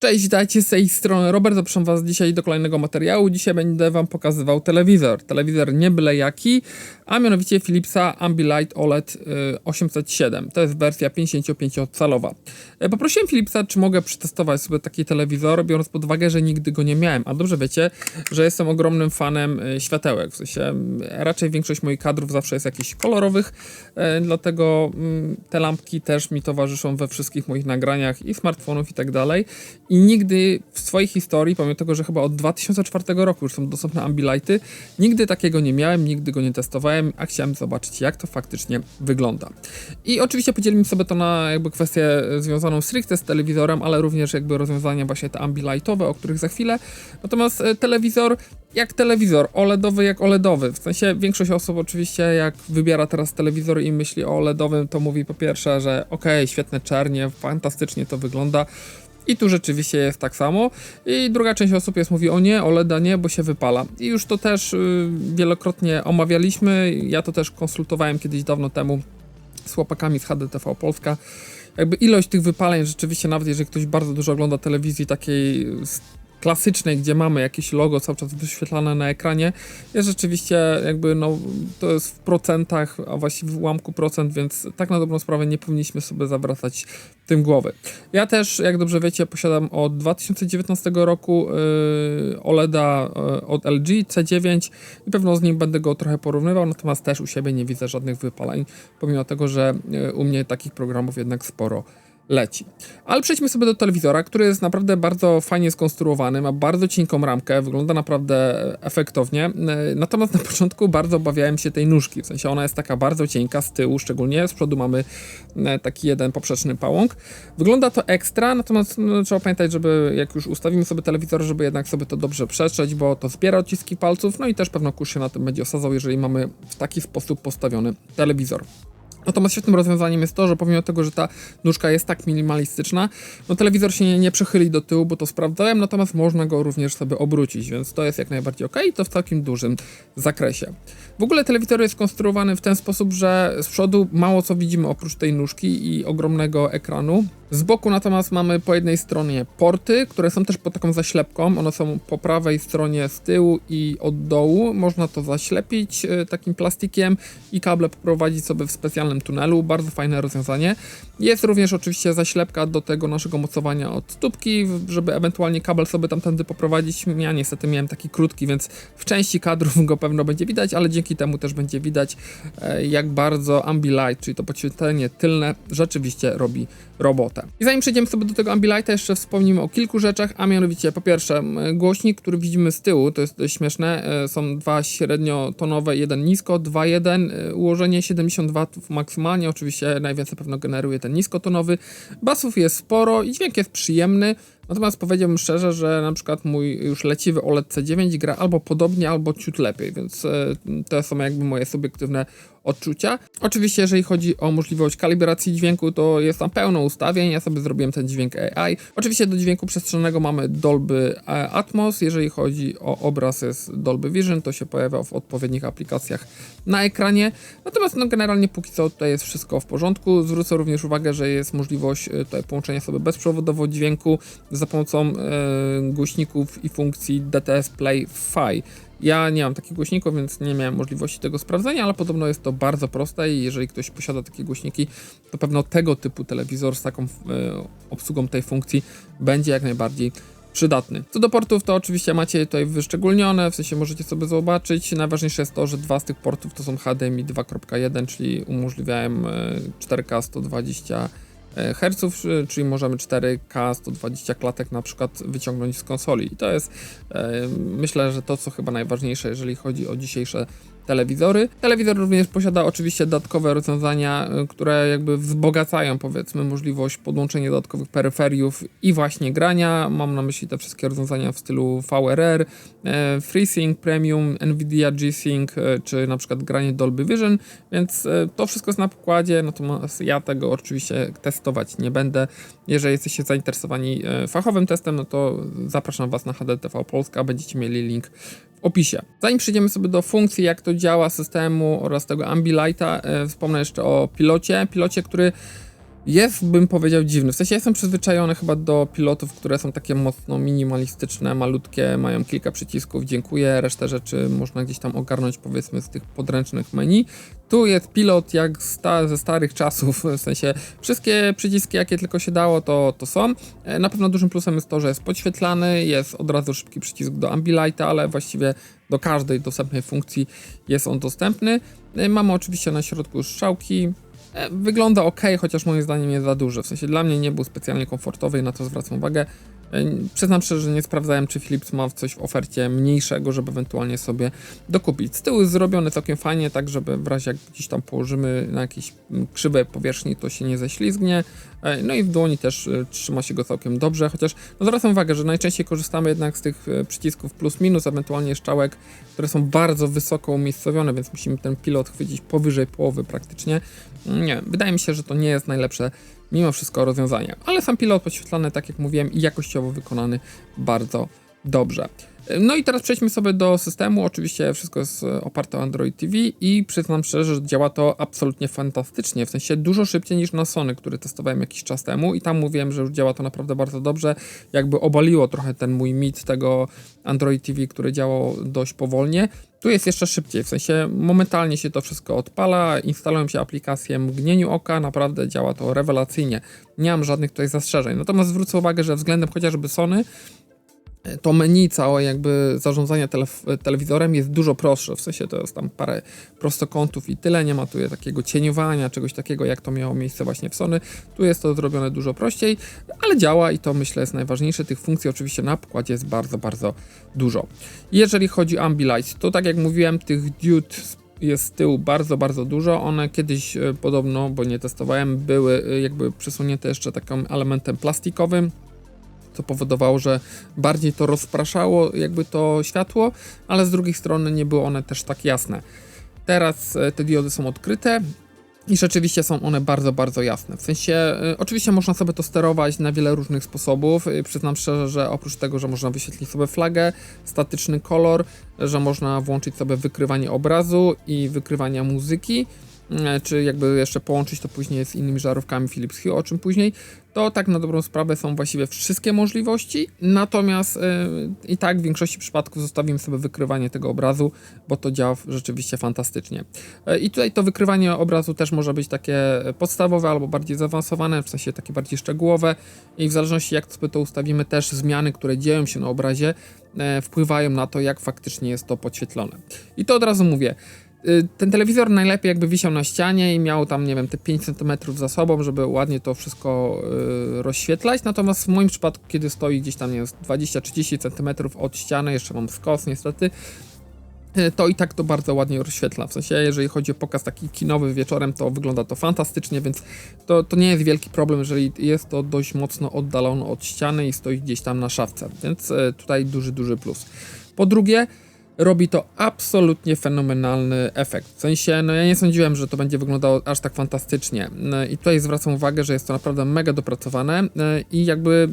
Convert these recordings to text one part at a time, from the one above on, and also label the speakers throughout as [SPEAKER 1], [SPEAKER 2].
[SPEAKER 1] Cześć, witajcie z tej strony Robert, zapraszam was dzisiaj do kolejnego materiału. Dzisiaj będę wam pokazywał telewizor. Telewizor nie byle jaki, a mianowicie Philipsa Ambilight OLED y, 807. To jest wersja 55-calowa. E, Poprosiłem Philipsa, czy mogę przetestować sobie taki telewizor, biorąc pod uwagę, że nigdy go nie miałem. A dobrze wiecie, że jestem ogromnym fanem y, światełek. W sensie raczej większość moich kadrów zawsze jest jakichś kolorowych, e, dlatego te lampki też mi towarzyszą we wszystkich moich nagraniach i smartfonów i tak dalej. I nigdy w swojej historii, pomimo tego, że chyba od 2004 roku już są dostępne Ambilighty, nigdy takiego nie miałem, nigdy go nie testowałem, a chciałem zobaczyć, jak to faktycznie wygląda. I oczywiście podzielimy sobie to na jakby kwestię związaną stricte z telewizorem, ale również jakby rozwiązania właśnie te Ambilightowe, o których za chwilę. Natomiast e, telewizor jak telewizor, OLEDowy jak OLEDowy. W sensie większość osób oczywiście jak wybiera teraz telewizor i myśli o OLEDowym, to mówi po pierwsze, że okej, świetne czernie, fantastycznie to wygląda. I tu rzeczywiście jest tak samo. I druga część osób jest mówi o nie, OLEDa nie, bo się wypala. I już to też y, wielokrotnie omawialiśmy. Ja to też konsultowałem kiedyś dawno temu z chłopakami z HDTV Polska. Jakby ilość tych wypaleń rzeczywiście, nawet jeżeli ktoś bardzo dużo ogląda telewizji takiej s- klasycznej, gdzie mamy jakieś logo cały czas wyświetlane na ekranie, jest rzeczywiście jakby no to jest w procentach, a właściwie w ułamku procent, więc tak na dobrą sprawę nie powinniśmy sobie zawracać tym głowy. Ja też, jak dobrze wiecie, posiadam od 2019 roku yy, OLEDa yy, od LG C9 i pewno z nim będę go trochę porównywał, natomiast też u siebie nie widzę żadnych wypaleń, pomimo tego, że yy, u mnie takich programów jednak sporo leci. Ale przejdźmy sobie do telewizora, który jest naprawdę bardzo fajnie skonstruowany, ma bardzo cienką ramkę, wygląda naprawdę efektownie. Natomiast na początku bardzo obawiałem się tej nóżki, w sensie ona jest taka bardzo cienka z tyłu, szczególnie z przodu mamy e, taki jeden poprzeczny pałąk. Wygląda to ekstra, natomiast no, trzeba pamiętać, żeby jak już ustawimy sobie telewizor, żeby jednak sobie to dobrze przetrzeć, bo to zbiera odciski palców, no i też pewno kurz się na tym będzie osadzał, jeżeli mamy w taki sposób postawiony telewizor. Natomiast świetnym rozwiązaniem jest to, że pomimo tego, że ta nóżka jest tak minimalistyczna, no telewizor się nie, nie przechyli do tyłu, bo to sprawdzałem, natomiast można go również sobie obrócić, więc to jest jak najbardziej ok i to w całkiem dużym zakresie. W ogóle telewizor jest skonstruowany w ten sposób, że z przodu mało co widzimy oprócz tej nóżki i ogromnego ekranu. Z boku natomiast mamy po jednej stronie porty, które są też pod taką zaślepką. One są po prawej stronie z tyłu i od dołu. Można to zaślepić e, takim plastikiem i kable poprowadzić sobie w specjalnym tunelu. Bardzo fajne rozwiązanie. Jest również oczywiście zaślepka do tego naszego mocowania od stópki, żeby ewentualnie kabel sobie tamtędy poprowadzić. Ja niestety miałem taki krótki, więc w części kadrów go pewno będzie widać, ale dzięki temu też będzie widać e, jak bardzo Ambilight, czyli to podświetlenie tylne rzeczywiście robi robotę. I zanim przejdziemy sobie do tego Ambilighta, jeszcze wspomnimy o kilku rzeczach, a mianowicie po pierwsze głośnik, który widzimy z tyłu, to jest dość śmieszne, e, są dwa średniotonowe, jeden nisko, 2.1, e, ułożenie 72 W maksymalnie, oczywiście najwięcej pewno generuje ten niskotonowy, basów jest sporo i dźwięk jest przyjemny, Natomiast powiedziałbym szczerze, że na przykład mój już leciwy OLED C9 gra albo podobnie, albo ciut lepiej, więc e, to są jakby moje subiektywne odczucia. Oczywiście, jeżeli chodzi o możliwość kalibracji dźwięku, to jest tam pełno ustawień. Ja sobie zrobiłem ten dźwięk AI. Oczywiście do dźwięku przestrzennego mamy Dolby e, Atmos. Jeżeli chodzi o obraz, jest Dolby Vision, to się pojawia w odpowiednich aplikacjach na ekranie. Natomiast no, generalnie póki co tutaj jest wszystko w porządku. Zwrócę również uwagę, że jest możliwość e, tutaj połączenia sobie bezprzewodowo dźwięku za pomocą e, głośników i funkcji DTS Play Fi. Ja nie mam takich głośników, więc nie miałem możliwości tego sprawdzenia, ale podobno jest to bardzo proste i jeżeli ktoś posiada takie głośniki, to pewno tego typu telewizor z taką e, obsługą tej funkcji będzie jak najbardziej przydatny. Co do portów, to oczywiście macie tutaj wyszczególnione, w sensie możecie sobie zobaczyć. Najważniejsze jest to, że dwa z tych portów to są HDMI 2.1, czyli umożliwiają e, 4K 120 Hz, czyli możemy 4K 120 klatek na przykład wyciągnąć z konsoli. I to jest e, myślę, że to co chyba najważniejsze, jeżeli chodzi o dzisiejsze telewizory. Telewizor również posiada oczywiście dodatkowe rozwiązania, y, które jakby wzbogacają powiedzmy możliwość podłączenia dodatkowych peryferiów i właśnie grania. Mam na myśli te wszystkie rozwiązania w stylu VRR, e, FreeSync Premium, Nvidia G-Sync, e, czy na przykład granie Dolby Vision, więc e, to wszystko jest na pokładzie, natomiast ja tego oczywiście testować nie będę. Jeżeli jesteście zainteresowani e, fachowym testem, no to zapraszam Was na HDTV Polska, będziecie mieli link opisie. Zanim przejdziemy sobie do funkcji, jak to działa systemu oraz tego Ambilighta, e, wspomnę jeszcze o pilocie. Pilocie, który jest, bym powiedział, dziwny. W sensie jestem przyzwyczajony chyba do pilotów, które są takie mocno minimalistyczne, malutkie, mają kilka przycisków, dziękuję, resztę rzeczy można gdzieś tam ogarnąć powiedzmy z tych podręcznych menu. Tu jest pilot jak sta ze starych czasów, w sensie wszystkie przyciski jakie tylko się dało to, to są. E, na pewno dużym plusem jest to, że jest podświetlany, jest od razu szybki przycisk do Ambilighta, ale właściwie do każdej dostępnej funkcji jest on dostępny. E, mamy oczywiście na środku strzałki, wygląda ok, chociaż moim zdaniem jest za duży. W sensie dla mnie nie był specjalnie komfortowy i na to zwracam uwagę. E, przyznam szczerze, że nie sprawdzałem, czy Philips ma coś w ofercie mniejszego, żeby ewentualnie sobie dokupić. Z tyłu jest zrobione całkiem fajnie, tak żeby w razie jak gdzieś tam położymy na jakiejś krzywej powierzchni, to się nie ześlizgnie. E, no i w dłoni też trzyma się go całkiem dobrze, chociaż no zwracam uwagę, że najczęściej korzystamy jednak z tych przycisków plus minus, ewentualnie szczałek, które są bardzo wysoko umiejscowione, więc musimy ten pilot chwycić powyżej połowy praktycznie. Nie, wydaje mi się, że to nie jest najlepsze mimo wszystko rozwiązanie. Ale sam pilot podświetlany, tak jak mówiłem, i jakościowo wykonany bardzo dobrze. No i teraz przejdźmy sobie do systemu. Oczywiście wszystko jest e, oparte o Android TV i przyznam szczerze, że działa to absolutnie fantastycznie. W sensie dużo szybciej niż na Sony, który testowałem jakiś czas temu i tam mówiłem, że już działa to naprawdę bardzo dobrze. Jakby obaliło trochę ten mój mit tego Android TV, który działał dość powolnie. Tu jest jeszcze szybciej, w sensie momentalnie się to wszystko odpala, instalują się aplikacje mgnieniu oka, naprawdę działa to rewelacyjnie. Nie mam żadnych tutaj zastrzeżeń. Natomiast zwrócę uwagę, że względem chociażby Sony to menu całe jakby zarządzania telewizorem jest dużo prostsze, w sensie to jest tam parę prostokątów i tyle, nie ma tu takiego cieniowania, czegoś takiego jak to miało miejsce właśnie w Sony, tu jest to zrobione dużo prościej, ale działa i to myślę jest najważniejsze, tych funkcji oczywiście na pokładzie jest bardzo, bardzo dużo. Jeżeli chodzi o Ambilight, to tak jak mówiłem, tych diod jest z tyłu bardzo, bardzo dużo. One kiedyś e, podobno, bo nie testowałem, były e, jakby przesunięte jeszcze takim elementem plastikowym, co powodowało, że bardziej to rozpraszało jakby to światło, ale z drugiej strony nie były one też tak jasne. Teraz e, te diody są odkryte, i rzeczywiście są one bardzo, bardzo jasne. W sensie, y, oczywiście można sobie to sterować na wiele różnych sposobów. Y, przyznam szczerze, że oprócz tego, że można wyświetlić sobie flagę, statyczny kolor, że można włączyć sobie wykrywanie obrazu i wykrywania muzyki, E, czy jakby jeszcze połączyć to później z innymi żarówkami Philips Hue, o czym później, to tak na dobrą sprawę są właściwie wszystkie możliwości, natomiast yy, i tak w większości przypadków zostawimy sobie wykrywanie tego obrazu, bo to działa rzeczywiście fantastycznie. Yy, I tutaj to wykrywanie obrazu też może być takie podstawowe albo bardziej zaawansowane, w sensie takie bardziej szczegółowe i w zależności jak sobie to ustawimy, też zmiany, które dzieją się na obrazie, yy, wpływają na to, jak faktycznie jest to podświetlone. I to od razu mówię, ten telewizor najlepiej jakby wisiał na ścianie i miał tam, nie wiem, te 5 cm za sobą, żeby ładnie to wszystko y, rozświetlać. Natomiast w moim przypadku, kiedy stoi gdzieś tam, nie wiem, 20-30 cm od ściany, jeszcze mam skos niestety, y, to i tak to bardzo ładnie rozświetla. W sensie, jeżeli chodzi o pokaz taki kinowy wieczorem, to wygląda to fantastycznie, więc to, to nie jest wielki problem, jeżeli jest to dość mocno oddalone od ściany i stoi gdzieś tam na szafce. Więc tutaj duży, duży plus. Po drugie, robi to absolutnie fenomenalny efekt. W sensie, no ja nie sądziłem, że to będzie wyglądało aż tak fantastycznie. No I tutaj zwracam uwagę, że jest to naprawdę mega dopracowane no i jakby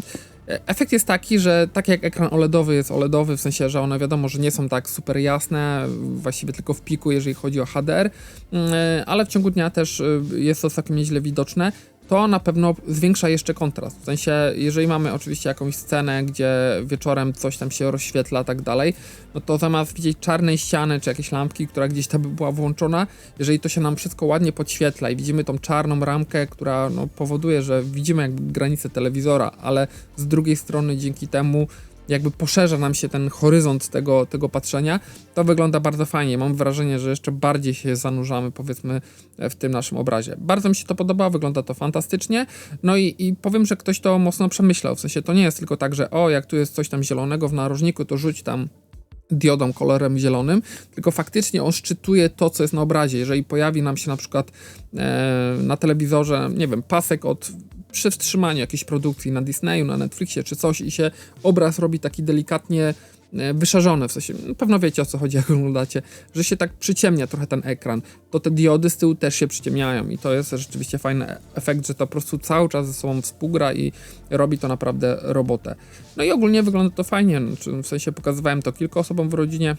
[SPEAKER 1] e, Efekt jest taki, że tak jak ekran OLEDowy jest OLEDowy, w sensie, że one wiadomo, że nie są tak super jasne, właściwie tylko w piku, jeżeli chodzi o HDR, mm, e, ale w ciągu dnia też e, jest to całkiem nieźle widoczne to na pewno zwiększa jeszcze kontrast. W sensie, jeżeli mamy oczywiście jakąś scenę, gdzie wieczorem coś tam się rozświetla tak dalej, no to zamiast widzieć czarnej ściany czy jakieś lampki, która gdzieś tam by była włączona, jeżeli to się nam wszystko ładnie podświetla i widzimy tą czarną ramkę, która no, powoduje, że widzimy jakby granicę telewizora, ale z drugiej strony dzięki temu jakby poszerza nam się ten horyzont tego, tego patrzenia, to wygląda bardzo fajnie. Mam wrażenie, że jeszcze bardziej się zanurzamy, powiedzmy, w tym naszym obrazie. Bardzo mi się to podoba, wygląda to fantastycznie. No i, i powiem, że ktoś to mocno przemyślał. W sensie to nie jest tylko tak, że o, jak tu jest coś tam zielonego w narożniku, to rzuć tam diodą kolorem zielonym, tylko faktycznie on szczytuje to, co jest na obrazie. Jeżeli pojawi nam się na przykład e, na telewizorze, nie wiem, pasek od przy wstrzymaniu jakiejś produkcji na Disneyu, na Netflixie czy coś i się obraz robi taki delikatnie e, wyszarzony, w sensie, no, pewno wiecie o co chodzi, jak oglądacie, że się tak przyciemnia trochę ten ekran, to te diody z tyłu też się przyciemniają i to jest rzeczywiście fajny efekt, że to po prostu cały czas ze sobą współgra i robi to naprawdę robotę. No i ogólnie wygląda to fajnie, w sensie pokazywałem to kilku osobom w rodzinie,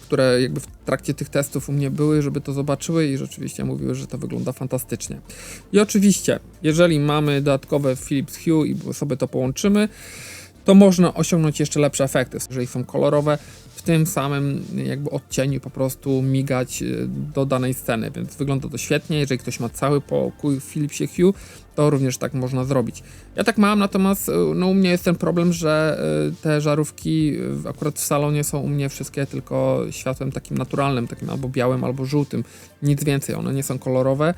[SPEAKER 1] które jakby w trakcie tych testów u mnie były, żeby to zobaczyły i rzeczywiście mówiły, że to wygląda fantastycznie. I oczywiście, jeżeli mamy dodatkowe Philips Hue i sobie to połączymy, to można osiągnąć jeszcze lepsze efekty, jeżeli są kolorowe, w tym samym jakby odcieniu po prostu migać y, do danej sceny, więc wygląda to świetnie. Jeżeli ktoś ma cały pokój w Philipsie Hue, to również tak można zrobić. Ja tak mam, natomiast y, no, u mnie jest ten problem, że y, te żarówki akurat w salonie są u mnie wszystkie tylko światłem takim naturalnym, takim albo białym, albo żółtym. Nic więcej, one nie są kolorowe e,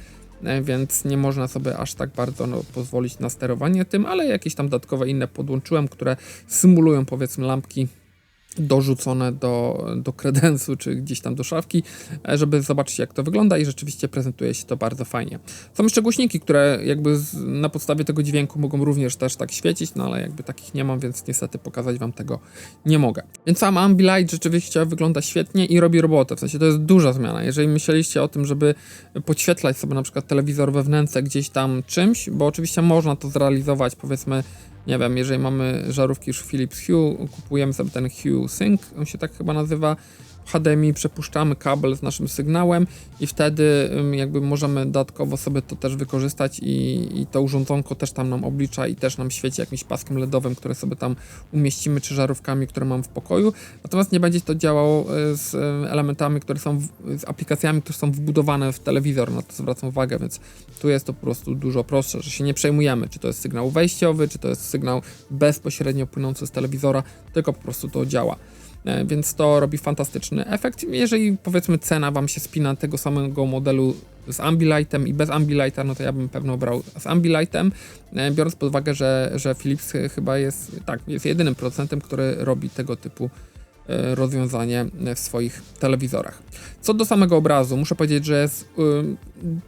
[SPEAKER 1] więc nie można sobie aż tak bardzo no, pozwolić na sterowanie tym, ale jakieś tam dodatkowe inne podłączyłem, które symulują powiedzmy lampki dorzucone do, do kredensu, czy gdzieś tam do szafki, e, żeby zobaczyć jak to wygląda i rzeczywiście prezentuje się to bardzo fajnie. Są jeszcze głośniki, które jakby z, na podstawie tego dźwięku mogą również też tak świecić, no ale jakby takich nie mam, więc niestety pokazać wam tego nie mogę. Więc sam Ambilight rzeczywiście wygląda świetnie i robi robotę, w sensie to jest duża zmiana. Jeżeli myśleliście o tym, żeby podświetlać sobie na przykład telewizor we wnętrze gdzieś tam czymś, bo oczywiście można to zrealizować powiedzmy nie wiem, jeżeli mamy żarówki już Philips Hue, kupujemy sobie ten Hue Sync, on się tak chyba nazywa, HDMI przepuszczamy kabel z naszym sygnałem i wtedy jakby możemy dodatkowo sobie to też wykorzystać i, i to urządzonko też tam nam oblicza i też nam świeci jakimś paskiem LEDowym, które sobie tam umieścimy, czy żarówkami, które mam w pokoju. Natomiast nie będzie to działało e, z elementami, które są, w, z aplikacjami, które są wbudowane w telewizor, na to zwracam uwagę, więc tu jest to po prostu dużo prostsze, że się nie przejmujemy, czy to jest sygnał wejściowy, czy to jest sygnał bezpośrednio płynący z telewizora, tylko po prostu to działa. E, więc to robi fantastyczny efekt. Jeżeli powiedzmy cena Wam się spina tego samego modelu z Ambilightem i bez Ambilighta, no to ja bym pewno brał z Ambilightem, e, biorąc pod uwagę, że, że Philips chyba jest, tak, jest jedynym producentem, który robi tego typu rozwiązanie w swoich telewizorach. Co do samego obrazu, muszę powiedzieć, że jest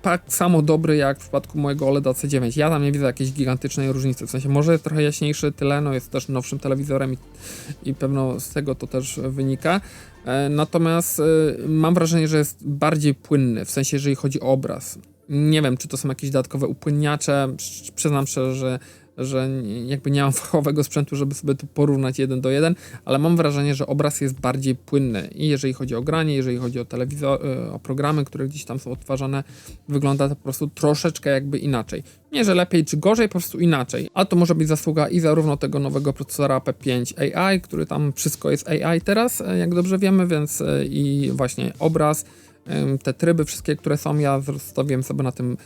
[SPEAKER 1] tak samo dobry jak w przypadku mojego OLEDa C9. Ja tam nie widzę jakiejś gigantycznej różnicy, w sensie może jest trochę jaśniejszy tyle, no jest też nowszym telewizorem i, i pewno z tego to też wynika. E, natomiast e, mam wrażenie, że jest bardziej płynny, w sensie jeżeli chodzi o obraz. Nie wiem, czy to są jakieś dodatkowe upłynniacze. Przyznam szczerze, że że jakby nie mam fachowego sprzętu, żeby sobie to porównać jeden do jeden, ale mam wrażenie, że obraz jest bardziej płynny i jeżeli chodzi o granie, jeżeli chodzi o telewizor, e, o programy, które gdzieś tam są odtwarzane, wygląda to po prostu troszeczkę jakby inaczej. Nie, że lepiej czy gorzej, po prostu inaczej. A to może być zasługa i zarówno tego nowego procesora P5 AI, który tam wszystko jest AI teraz, e, jak dobrze wiemy, więc e, i właśnie obraz, te tryby wszystkie, które są, ja zostawiłem sobie na tym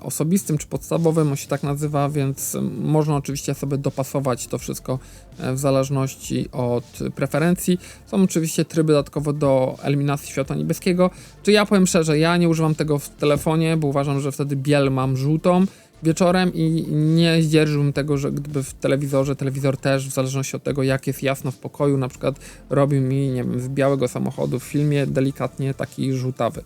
[SPEAKER 1] osobistym czy podstawowym, on się tak nazywa, więc można oczywiście sobie dopasować to wszystko e, w zależności od preferencji. Są oczywiście tryby dodatkowo do eliminacji światła niebieskiego. Czy ja powiem szczerze, ja nie używam tego w telefonie, bo uważam, że wtedy biel mam żółtą wieczorem i nie zdzierżyłbym tego, że gdyby w telewizorze, telewizor też w zależności od tego jak jest jasno w pokoju, na przykład robił mi, nie wiem, z białego samochodu w filmie delikatnie taki żółtawy.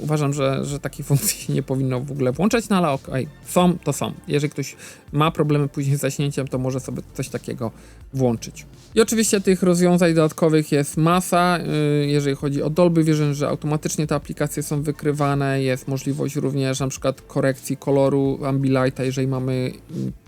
[SPEAKER 1] Uważam, że, że takiej funkcji nie powinno w ogóle włączać, no ale okej, okay. są, to są. Jeżeli ktoś ma problemy później z zaśnięciem, to może sobie coś takiego włączyć. I oczywiście tych rozwiązań dodatkowych jest masa. Y, jeżeli chodzi o Dolby Vision, że automatycznie te aplikacje są wykrywane, jest możliwość również na przykład korekcji koloru Ambilighta, jeżeli mamy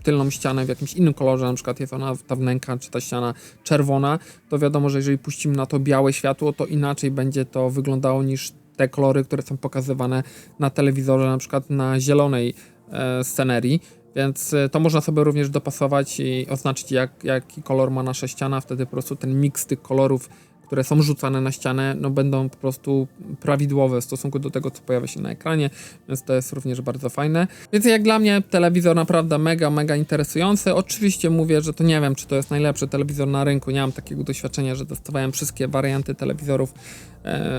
[SPEAKER 1] tylną ścianę w jakimś innym kolorze, na przykład jest ona ta wnęka czy ta ściana czerwona, to wiadomo, że jeżeli puścimy na to białe światło, to inaczej będzie to wyglądało niż te kolory, które są pokazywane na telewizorze, na przykład na zielonej e, scenerii. Więc e, to można sobie również dopasować i oznaczyć, jak, jaki kolor ma nasza ściana. Wtedy po prostu ten miks tych kolorów które są rzucane na ścianę, no będą po prostu prawidłowe w stosunku do tego, co pojawia się na ekranie, więc to jest również bardzo fajne. Więc jak dla mnie telewizor naprawdę mega, mega interesujący. Oczywiście mówię, że to nie wiem, czy to jest najlepszy telewizor na rynku, nie mam takiego doświadczenia, że testowałem wszystkie warianty telewizorów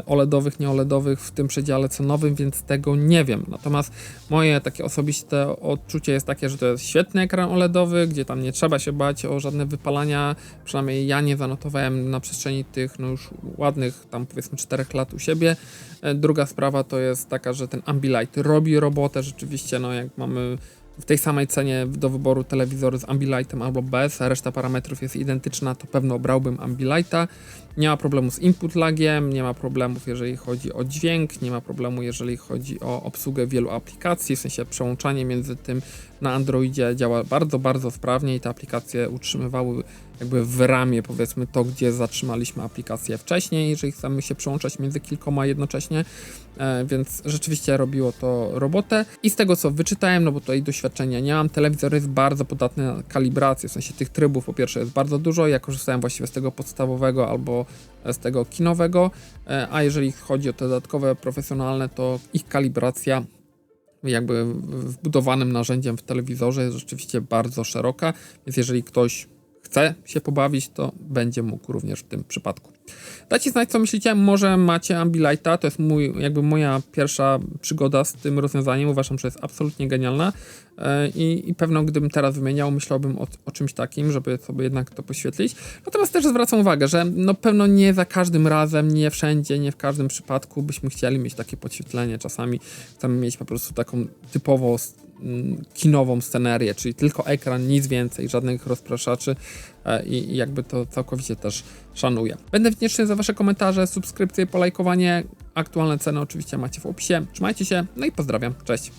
[SPEAKER 1] OLEDowych, nie OLEDowych w tym przedziale cenowym, więc tego nie wiem. Natomiast moje takie osobiste odczucie jest takie, że to jest świetny ekran OLEDowy, gdzie tam nie trzeba się bać o żadne wypalania, przynajmniej ja nie zanotowałem na przestrzeni tych no już ładnych tam powiedzmy 4 lat u siebie. E, druga sprawa to jest taka, że ten Ambilight robi robotę rzeczywiście, no jak mamy w tej samej cenie do wyboru telewizor z Ambilightem albo bez, reszta parametrów jest identyczna, to pewno brałbym Ambilighta. Nie ma problemu z input lagiem, nie ma problemów jeżeli chodzi o dźwięk, nie ma problemu jeżeli chodzi o obsługę wielu aplikacji, w sensie przełączanie między tym na Androidzie działa bardzo, bardzo sprawnie i te aplikacje utrzymywały jakby w ramie powiedzmy to, gdzie zatrzymaliśmy aplikację wcześniej, jeżeli chcemy się przełączać między kilkoma jednocześnie, więc rzeczywiście robiło to robotę. I z tego co wyczytałem, no bo tutaj doświadczenia nie mam, telewizor jest bardzo podatny na kalibrację, w sensie tych trybów po pierwsze jest bardzo dużo, ja korzystałem właściwie z tego podstawowego albo z tego kinowego, e, a jeżeli chodzi o te dodatkowe profesjonalne, to ich kalibracja jakby wbudowanym narzędziem w telewizorze jest rzeczywiście bardzo szeroka, więc jeżeli ktoś chce się pobawić, to będzie mógł również w tym przypadku. Dajcie znać, co myślicie. Może macie Ambilighta, to jest mój, jakby moja pierwsza przygoda z tym rozwiązaniem. Uważam, że jest absolutnie genialna e, i, i pewno gdybym teraz wymieniał, myślałbym o, o czymś takim, żeby sobie jednak to poświetlić. Natomiast też zwracam uwagę, że no pewno nie za każdym razem, nie wszędzie, nie w każdym przypadku byśmy chcieli mieć takie podświetlenie. Czasami chcemy mieć po prostu taką typowo mm, kinową scenerię, czyli tylko ekran, nic więcej, żadnych rozpraszaczy e, i, jakby to całkowicie też szanuję. Będę wdzięczny za Wasze komentarze, subskrypcje, polajkowanie. Aktualne ceny oczywiście macie w opisie. Trzymajcie się, no i pozdrawiam. Cześć.